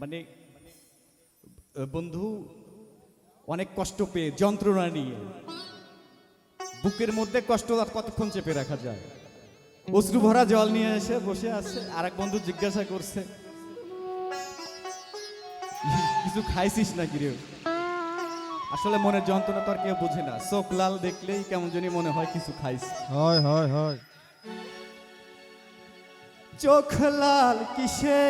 মানে বন্ধু অনেক কষ্ট পেয়ে যন্ত্রণা নিয়ে। বুকের মধ্যে কষ্ট আর কতক্ষণ চেপে রাখা যায়? অশ্রু ভরা জল নিয়ে এসে বসে আছে আর এক বন্ধু জিজ্ঞাসা করছে কিছু খাইছিস নাকি রে? আসলে মনের যন্ত্রণা তো আর কেউ বোঝে না। চোখ লাল দেখলেই কেমন জানি মনে হয় কিছু খাইস হয় হয় হয়। চোখ লাল কিসে?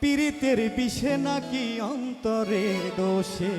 পীড়িতের বিষে নাকি অন্তরের দোষে?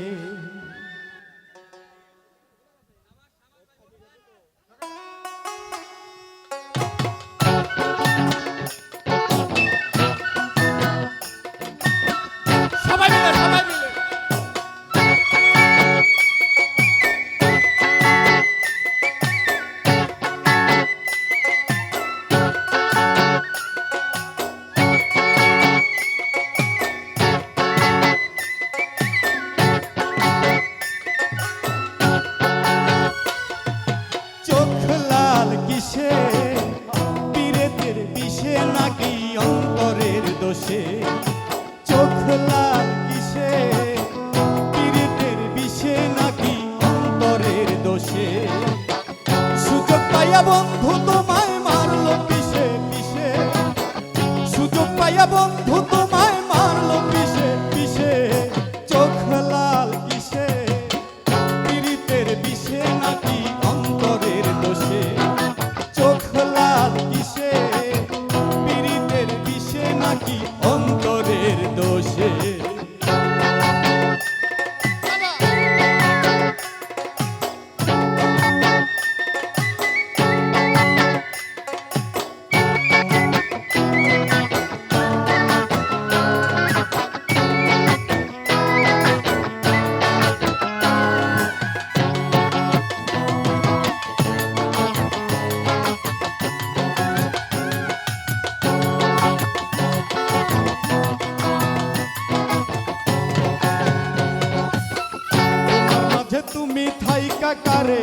কারে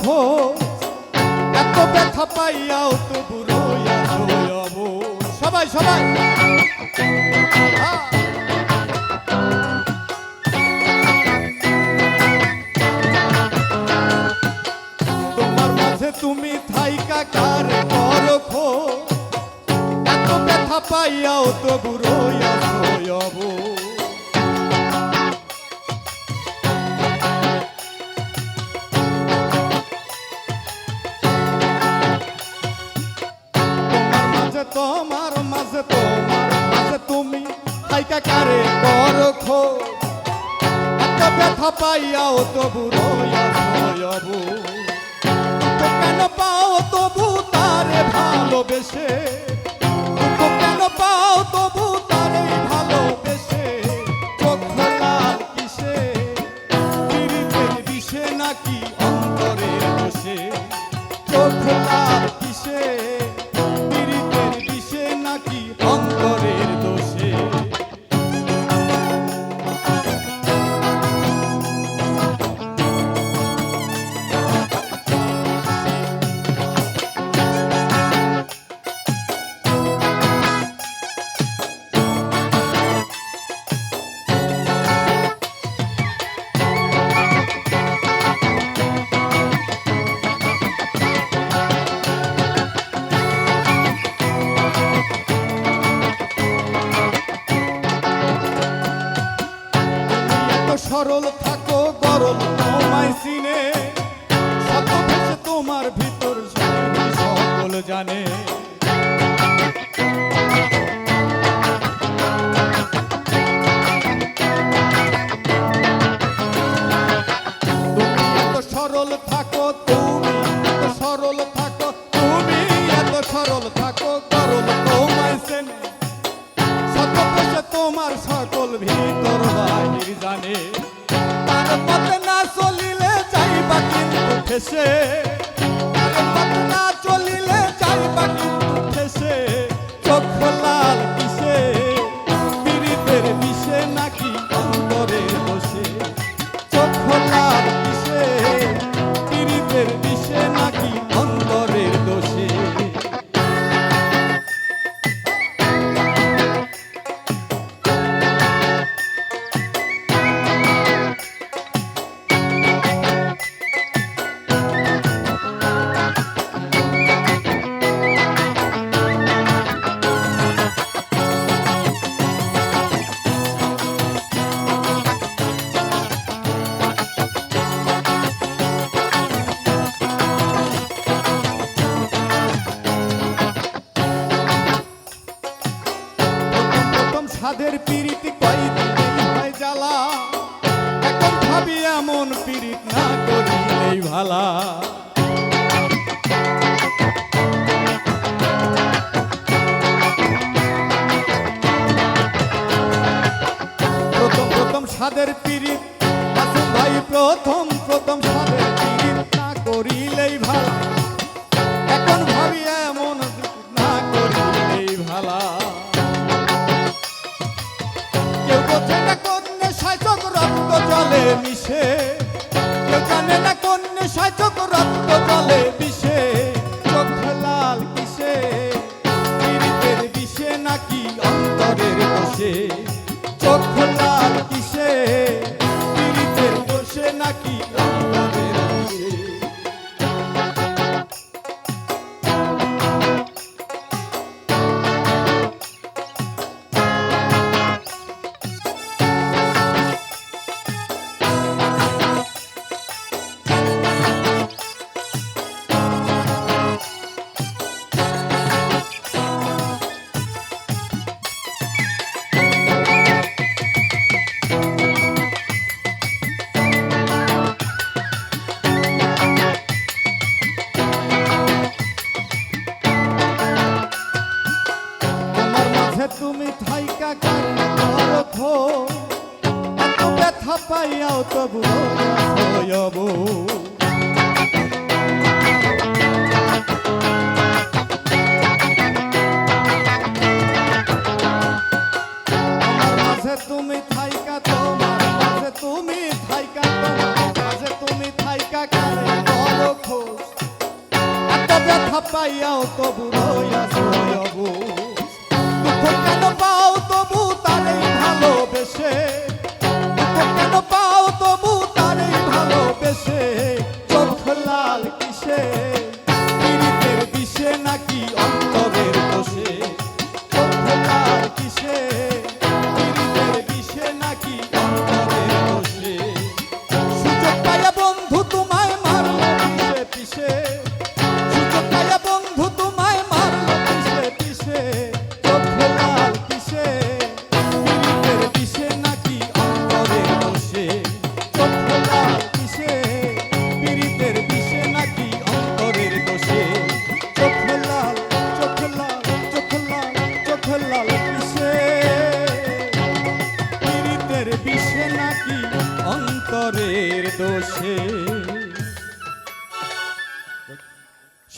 খোঁজ এত ব্যথা পাইয়াও তো বুড়ো সবাই সবাই। হ্যাঁ। তোমার মাঝে তুমি থাইকা কারে খোঁজ এত ব্যথা পাইয়াও পাইয়াও তবু রয়াবু কেন পাও তবু তারে ভালোবেসে? কেন পাও তবু তারে ভালোবেসে? চোখ লাল কিসে? পীড়িতের বিষে নাকি অন্তরের দোষে চোখ লাল কিসে? সকল জানে সকল ভিতর বাহির জানে। তার পথে না চলিলে যাইবা কিন্তু ফেসে তার পথে না সাদের পীড়িত হয় জ্বালা। এখন ভাবি এমন পিরিত না করিলেই ভালা। প্রথম প্রথম ছাদের পিরিত ভাই প্রথম প্রথম ছাদ mexer তবু হয়ব তুমি থাইকা, তোমার কাছে তুমি থাইকা, তোমার কাছে তুমি থাইকা কারে বলো খোঁজ। এত ব্যথা পাইয়াও পাও তবু তারে ভালোবেসে? কেন পাও cheia.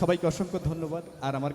সবাইকে অসংখ্য ধন্যবাদ। আর আমার